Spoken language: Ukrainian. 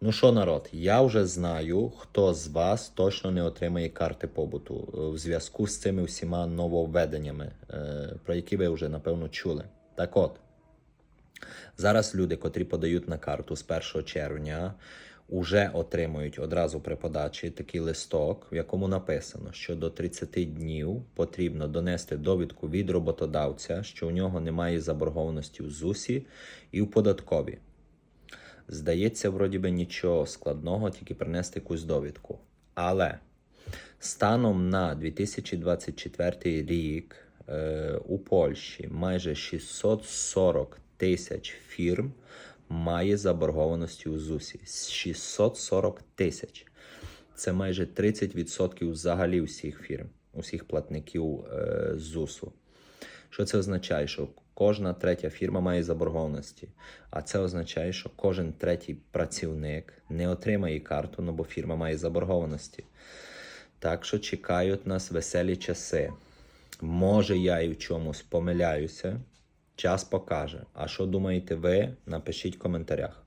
Ну що, народ, я вже знаю, хто з вас точно не отримає карти побуту е, в зв'язку з цими всіма нововведеннями, е, про які ви вже напевно чули. Так от, зараз люди, котрі подають на карту з 1 червня, уже отримують одразу при подачі такий листок, в якому написано, що до 30 днів потрібно донести довідку від роботодавця, що у нього немає заборгованості в ЗУСі і в податковій. Здається, вроді би нічого складного, тільки принести якусь довідку. Але станом на 2024 рік е, у Польщі майже 640 тисяч фірм має заборгованості у ЗУСі. 640 тисяч. Це майже 30% взагалі всіх фірм, усіх платників е, ЗУСу. Що це означає? Що кожна третя фірма має заборгованості. А це означає, що кожен третій працівник не отримає карту, ну бо фірма має заборгованості. Так що чекають нас веселі часи. Може, я і в чомусь помиляюся. Час покаже. А що думаєте ви? Напишіть в коментарях.